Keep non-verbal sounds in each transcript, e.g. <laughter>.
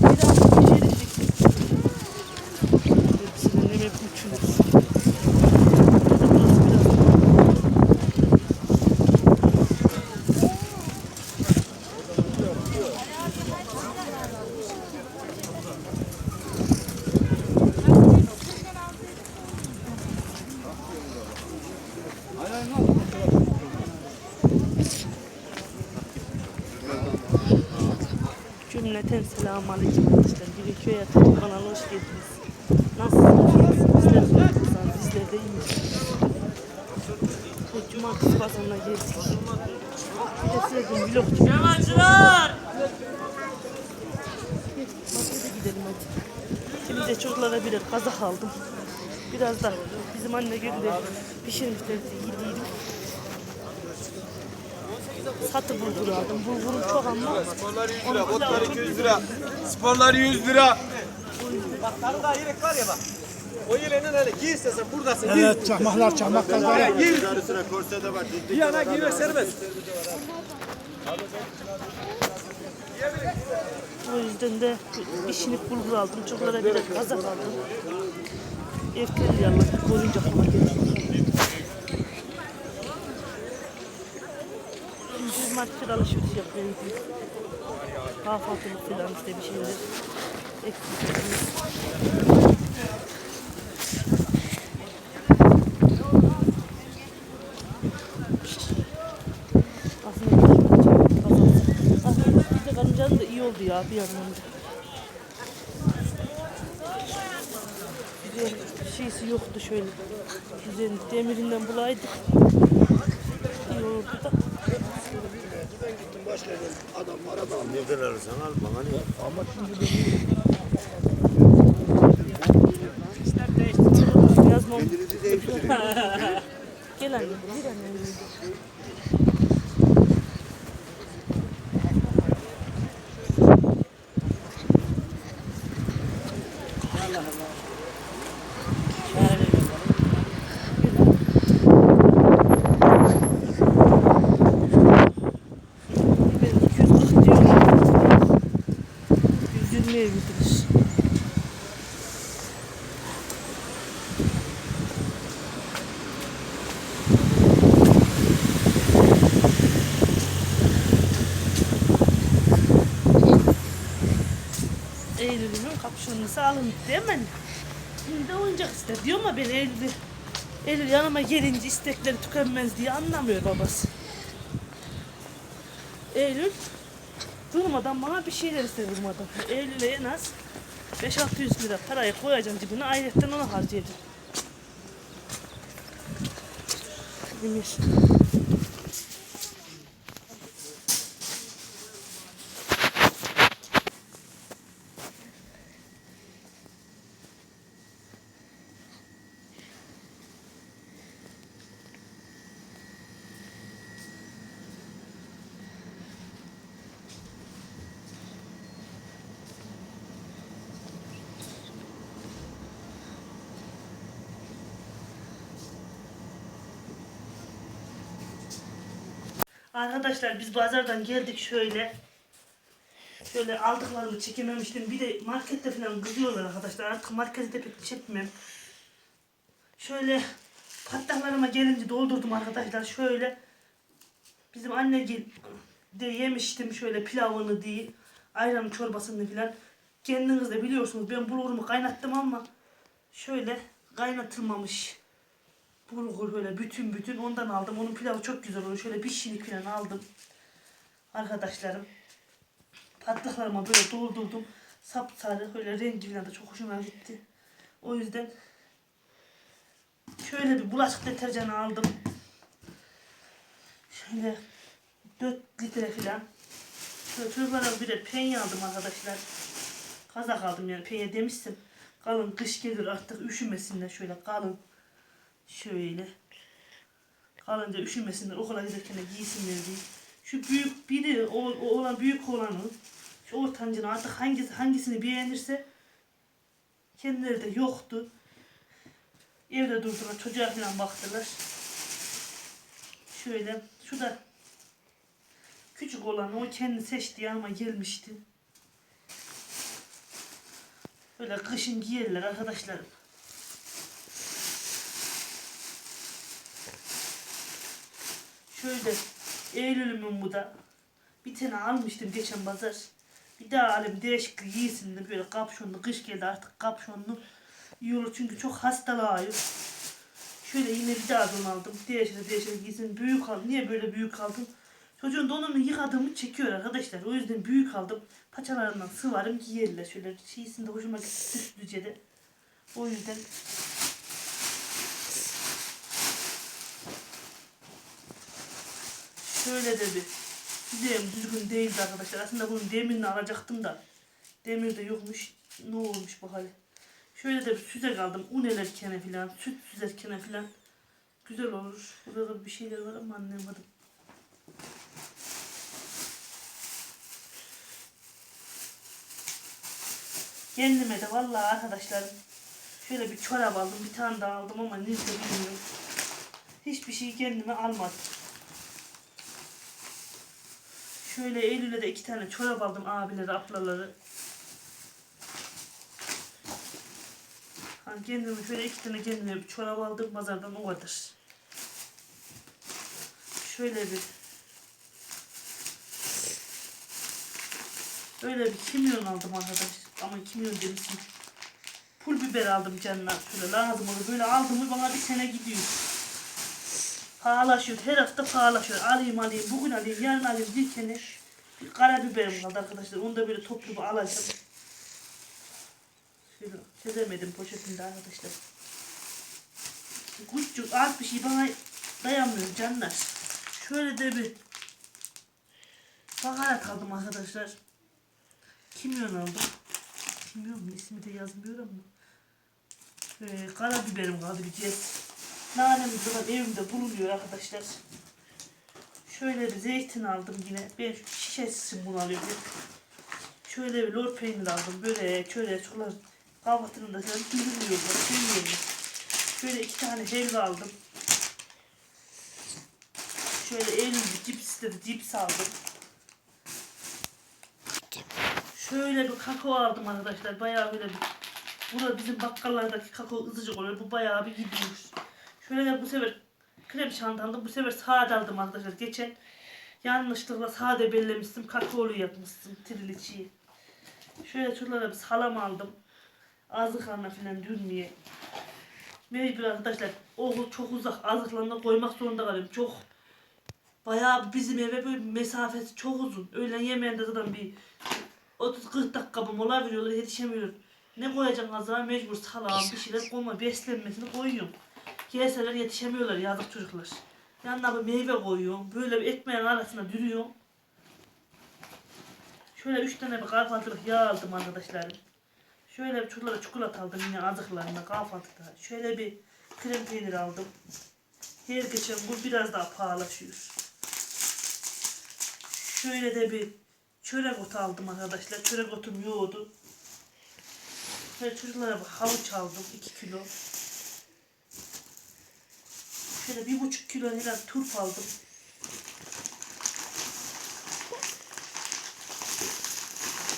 Biraz bir şey Cümleten selamun aleyküm arkadaşlar. Bir köy yatırım kanalına hoş geldiniz. Nasılsınız? Bizler sorumluysanız bizler de iyiyiz. Bu cumartesi pazarına geldik. Sevdiğim vlog gibi. Yabancılar! Markete gidelim hadi. Şimdi de çocuklara birer kazak aldım. Biraz da bizim anne göre pişirmişlerdi yediydim. Satı bulgur aldım. Bulgurum çok ama Sporlar 100 lira, botlar 200 lira. Sporlar 100 lira. Bak tanıda yelek var ya bak. O yeleğinden hele giy istesen buradasın. Giy. Evet, çakmaklar, çakmaklar var ya. Giy. Yarı sıra korsede var. Bir yana giymek serbest. O yüzden de işini bulgur aldım. Çocuklara birer kazak aldım. Erken yanına koruyunca kuma geldim. Şimdi market alışveriş yapmaya gidiyoruz. Kahvaltılık falan işte bir şeyler. İyi oldu ya bir yandan da. Güzel şeysi yoktu şöyle. Güzel demirinden bulaydık. İyi olurdu da. Nereden alırsan al bana ne? Yazmam. Kendinizi değiştirin. <laughs> Gel anne. Bir anne. 120'ye gidilir. Eylül'ün kapşonunu sağlam değil mi? Şimdi oyuncak ister diyor ama ben Eylül'ü Eylül yanıma gelince istekleri tükenmez diye anlamıyor babası. Eylül durmadan bana bir şeyler ister durmadan. Eylül'e en az 5-600 lira parayı koyacağım cebine ayrıca onu harcayacağım. Demir. Arkadaşlar biz pazardan geldik şöyle. Şöyle aldıklarımı çekememiştim. Bir de markette falan kızıyorlar arkadaşlar. Artık markette pek çekmem. Şöyle patlaklarıma gelince doldurdum arkadaşlar. Şöyle bizim anne de yemiştim şöyle pilavını diye. Ayran çorbasını falan. Kendiniz de biliyorsunuz ben bulgurumu kaynattım ama şöyle kaynatılmamış bulgur böyle bütün bütün ondan aldım. Onun pilavı çok güzel oluyor. Şöyle bir şinik falan aldım. Arkadaşlarım. Patlaklarıma böyle doldurdum. Sapsarı böyle rengi falan da çok hoşuma gitti. O yüzden şöyle bir bulaşık deterjanı aldım. Şöyle 4 litre falan. Şöyle çocuklara bir de penye aldım arkadaşlar. Kazak aldım yani penye demiştim. Kalın kış gelir artık üşümesinler şöyle kalın. Şöyle. Kalınca üşümesinler okula giderken de giysinler diye. Şu büyük biri o, olan büyük olanı şu ortancını artık hangisi hangisini beğenirse kendileri de yoktu. Evde durdular çocuğa falan baktılar. Şöyle şu da küçük olan o kendi seçtiği ama gelmişti. Böyle kışın giyerler arkadaşlarım. Şöyle Eylül'ümün bu da. Bir tane almıştım geçen pazar. Bir daha alayım değişik giysin de böyle kapşonlu kış geldi artık kapşonlu iyi çünkü çok hastalıyor. Şöyle yine bir daha don aldım. Değişik değişik giysin. Büyük aldım. Niye böyle büyük aldım? Çocuğun donunu yıkadığımı çekiyor arkadaşlar. O yüzden büyük aldım. Paçalarından sıvarım giyerler. Şöyle şeysinde hoşuma gitti süslüce de. O yüzden şöyle de bir Güzelim düzgün değildi arkadaşlar. Aslında bunun demirini alacaktım da. Demir de yokmuş. Ne olmuş bu hali. Şöyle de bir süzek aldım. Un elerkene filan. Süt süzerkene filan. Güzel olur. Burada bir şeyler var ama anlayamadım. Kendime de vallahi arkadaşlar şöyle bir çorap aldım. Bir tane daha aldım ama nerede bilmiyorum. Hiçbir şey kendime almadım. Şöyle Eylül'e de iki tane çorap aldım abileri, ablaları. Hani kendime şöyle iki tane kendime bir çorap aldım pazardan o kadar. Şöyle bir Böyle bir kimyon aldım arkadaş. Ama kimyon demişim. Pul biber aldım canına. Şöyle lazım olur. Böyle aldım mı bana bir sene gidiyor. Pahalaşıyor. Her hafta pahalaşıyor. Alayım alayım. Bugün alayım. Yarın alayım. Tane bir karabiberim kaldı arkadaşlar. Onu da böyle toplu bir alacağım. Şöyle çözemedim poşetinde arkadaşlar. Küçük az bir şey bana dayanmıyor canlar. Şöyle de bir baharat aldım arkadaşlar. Kimyon aldım. Kimyon mu ismi de yazmıyor ama. Ee, karabiberim kaldı bir cez. Nanemiz de evimde bulunuyor arkadaşlar. Şöyle bir zeytin aldım yine. Ben şişesi bunu alıyorum. Şöyle bir lor peynir aldım. Böyle şöyle çolar kahvaltının da sen. Şey yiyelim. Şöyle iki tane helva aldım. Şöyle elimde cips istedi. Cips aldım. Şöyle bir kakao aldım arkadaşlar. Bayağı böyle bir Burada bizim bakkallardaki kakao ızıcık oluyor. Bu bayağı bir gidiyor. Şöyle de bu sefer krem şanti aldım. Bu sefer sade aldım arkadaşlar. Geçen yanlışlıkla sade bellemiştim. Kakaolu yapmıştım triliçiyi. Şöyle çocuklara bir salam aldım. Azıklarına falan dürmeye. Mecbur arkadaşlar. Oğul çok uzak. Azıklarına koymak zorunda kalıyorum. Çok bayağı bizim eve böyle mesafesi çok uzun. Öğlen yemeğinde zaten bir 30-40 dakika bu mola veriyorlar yetişemiyorum. Ne koyacaksın azığa mecbur salam bir şeyler koyma beslenmesini koyuyorum. Gelseler yetişemiyorlar yazık çocuklar. Yanına bir meyve koyuyorum. Böyle bir ekmeğin arasına dürüyorum. Şöyle üç tane bir kahvaltılık yağ aldım arkadaşlarım. Şöyle bir çocuklara çikolata aldım yine azıklarına kahvaltıda. Şöyle bir krem peynir aldım. Her geçen bu biraz daha pahalaşıyor. Şöyle de bir çörek otu aldım arkadaşlar. Çörek otum yoğurdu. Şöyle çocuklara bir havuç aldım. 2 kilo. Şöyle bir buçuk kilo falan turp aldım.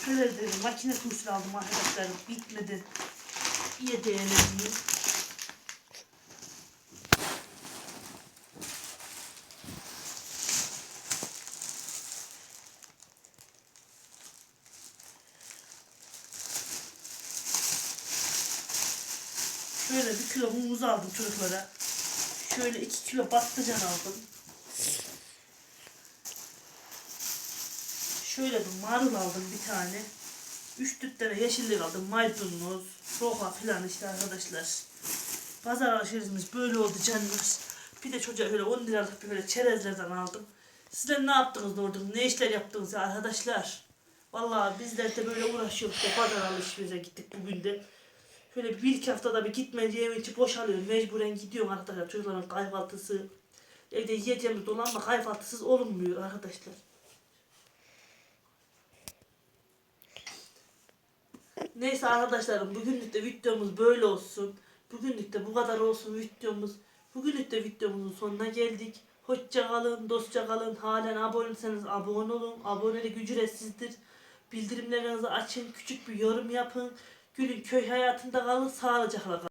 Şöyle de bir makine turşu aldım arkadaşlar. Bitmedi. Yedeğine diye. Şöyle bir kilo muz aldım çocuklara. Şöyle iki kilo patlıcan aldım. Şöyle bir marul aldım bir tane. Üç dört tane yeşillik aldım. Maydanoz, roka filan işte arkadaşlar. Pazar alışverişimiz böyle oldu canlar. Bir de çocuğa öyle 10 liralık böyle çerezlerden aldım. Sizler ne yaptınız orada? Ne işler yaptınız ya arkadaşlar? Vallahi bizler de böyle uğraşıyoruz. Pazar alışverişe gittik bugün de. Şöyle bir iki haftada bir gitmeyince evin içi boşalıyor. Mecburen gidiyorum arkadaşlar. Çocukların kahvaltısı. Evde yiyeceğimiz dolanma kahvaltısız olunmuyor arkadaşlar. Neyse arkadaşlarım bugünlük de videomuz böyle olsun. Bugünlük de bu kadar olsun videomuz. Bugünlük de videomuzun sonuna geldik. Hoşça kalın, dostça kalın. Halen aboneyseniz abone olun. Abonelik ücretsizdir. Bildirimlerinizi açın. Küçük bir yorum yapın. Gülün köy hayatında kalın, sağlıcakla kalın.